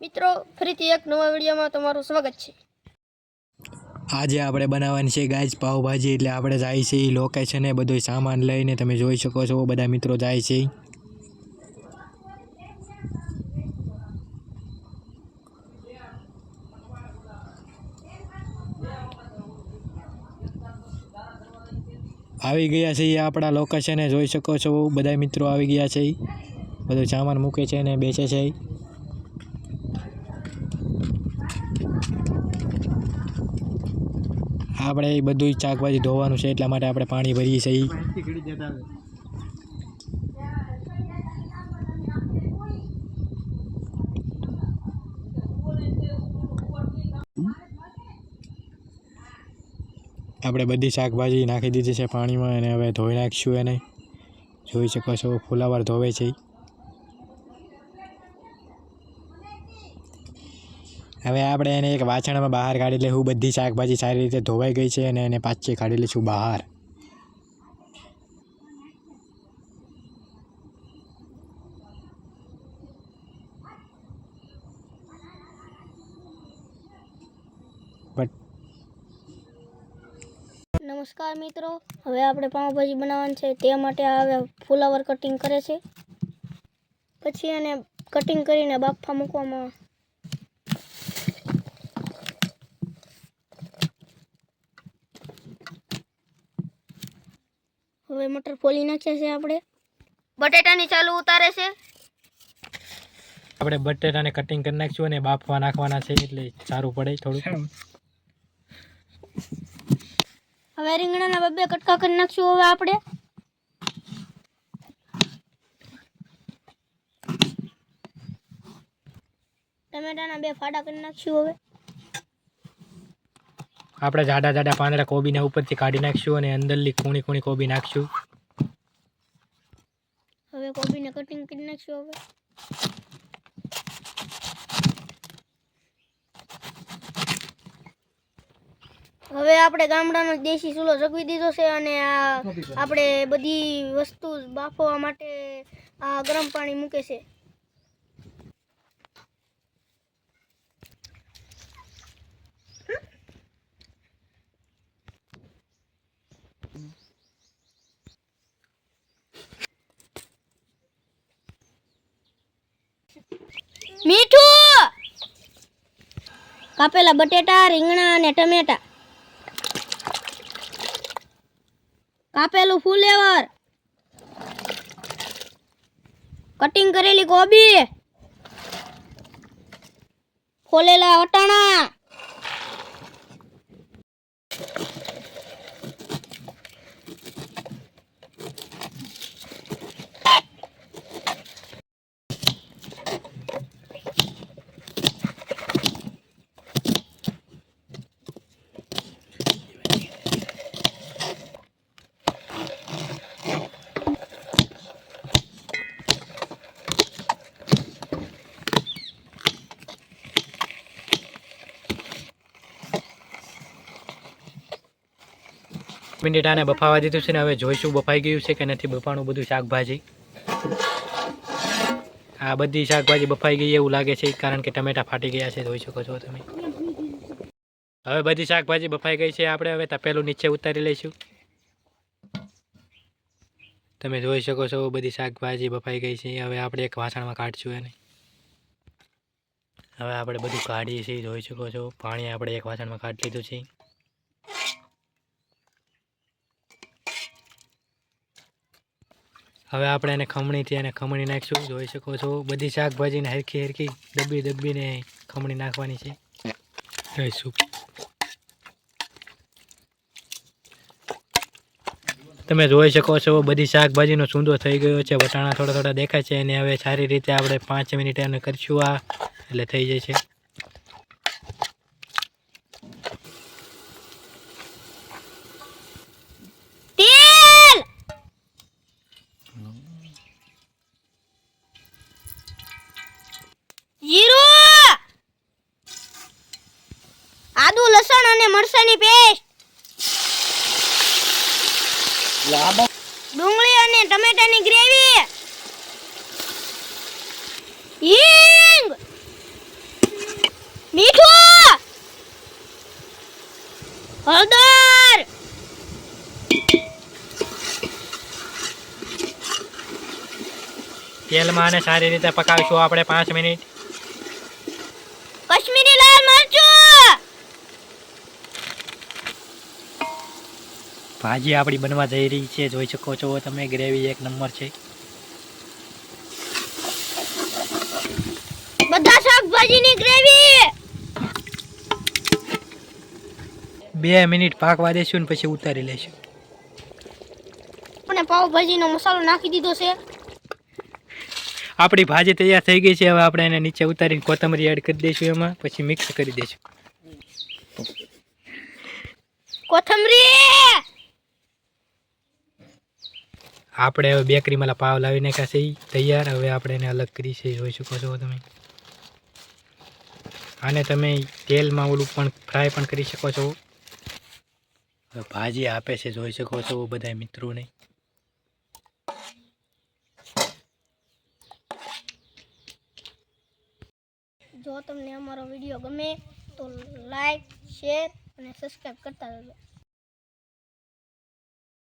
મિત્રો, ફરીથી એક નવા વિડીયોમાં તમારું સ્વાગત છે. આજે આપણે બનાવવાની છે ગાય પાઉભાજી, એટલે આપણે જાય છે એ લોકેશને બધો સામાન લઈને તમે જોઈ શકો છો, બધા મિત્રો જાય છે. આવી ગયા છે આપણા લોકેશને જોઈ શકો છો, બધા મિત્રો આવી ગયા છે. બધો સામાન મૂકે છે અને બેસે છે. આપણે એ બધું શાકભાજી ધોવાનું છે, એટલા માટે આપણે પાણી ભરીએ છીએ. આપણે બધી શાકભાજી નાખી દીધી છે પાણીમાં અને હવે ધોઈ નાખીશું એને. જોઈ શકો છો, ફુલાવર ધોવે છે. હવે આપણે એને એક વાસણમાં બહાર કાઢી લઈશું બધી શાકભાજી સારી રીતે ધોવાઈ ગઈ છે અને એને પાછી કાઢી લઈશું બહાર. નમસ્કાર મિત્રો. હવે આપણે પાઉંભાજી બનાવવાની છે. તે માટે હવે ફુલાવર કટિંગ કરે છે. પછી એને કટિંગ કરીને બાફા મૂકવામાં હવે મટર ફોલી નાખ્યા છે આપણે. બટેટાની ચાલુ ઉતારે છે. આપણે બટેટાને કટિંગ કરી નાખીશું અને બાફવા નાખવાના છે એટલે સારું પડે થોડું હવે રીંગણાના બબ્બે કટકા કરી નાખશું હવે આપણે. ટમેટાના બે ફાડા કરી નાખશું હવે. આપણે જાડા જાડા પાંદડા કોબીને ઉપરથી કાઢી નાખશું અને અંદરની કૂણી કૂણી કોબી નાખશું. હવે કોબીને કટિંગ કરી નાખશું હવે. હવે આપણે ગામડાનો દેશી ચૂલો જગવી દીધો છે અને આ આપણે બધી વસ્તુ બાફવા માટે આ ગરમ પાણી મૂકે છે. મીઠું! કાપેલા બટેટા રીંગણા અને ટમેટા. કાપેલું ફુલેવર. કટિંગ કરેલી કોબી. ફોલેલા વટાણા. મિનિટાને બફાવા દીધું છે ને હવે જોઈશું બફાઈ ગયું છે કે નથી બફાણું બધું શાકભાજી. આ બધી શાકભાજી બફાઈ ગઈ એવું લાગે છે, કારણ કે ટમેટા ફાટી ગયા છે, જોઈ શકો છો તમે. હવે બધી શાકભાજી બફાઈ ગઈ છે, આપણે હવે તપેલું નીચે ઉતારી લઈશું. તમે જોઈ શકો છો, બધી શાકભાજી બફાઈ ગઈ છે, હવે આપણે એક વાસણમાં કાઢશું એને. હવે આપણે બધું કાઢીએ છીએ, જોઈ શકો છો. પાણી આપણે એક વાસણમાં કાઢી લીધું છે. હવે આપણે એને ખમણીથી એને ખમણી નાખીશું. જોઈ શકો છો, બધી શાકભાજીને હરખી હરખી દબી દબીને ખમણી નાખવાની છે. જોઈશું તમે જોઈ શકો છો, બધી શાકભાજીનો સૂંદો થઈ ગયો છે. વટાણા થોડા થોડા દેખાય છે અને હવે સારી રીતે આપણે પાંચ મિનિટ એને કરીશું આ. એટલે થઈ જાય આદુ, લસણ અને મરચાની પેસ્ટ. ડુંગળી અને ટમેટાની ગ્રેવી. હિંગ. મીઠું. હળદર. તેલમાં અને સારી રીતે પકાવીશું આપણે પાંચ મિનિટ. ભાજી આપણી બનવા જઈ રહી છે. જોઈ શકો છો તમે ગ્રેવી એક નંબર છે. બધા શાકભાજીની ગ્રેવી! બે મિનિટ પાકવા દેશું ને પછી ઉતારી લઈશું અને પાવભાજીનો મસાલો નાખી દીધો છે. આપણી ભાજી તૈયાર થઈ ગઈ છે. હવે આપણે એને નીચે ઉતારીને કોથમરી એડ કરી દઈશું એમાં. પછી મિક્સ કરી દઈશું કોથમરી! આપણે હવે બેકરીમાં પાવ લાવી નાખ્યા છે તૈયાર. હવે આપણે એને અલગ કરી છે, જોઈ શકો છો તમે. આને તમે તેલમાં ઓલું પણ ફ્રાય પણ કરી શકો છો. ભાજી આપે છે, જોઈ શકો છો બધા મિત્રોને. જો તમને અમારો વીડિયો ગમે તો લાઈક શેર અને સબસ્ક્રાઈબ કરતા રહેજો.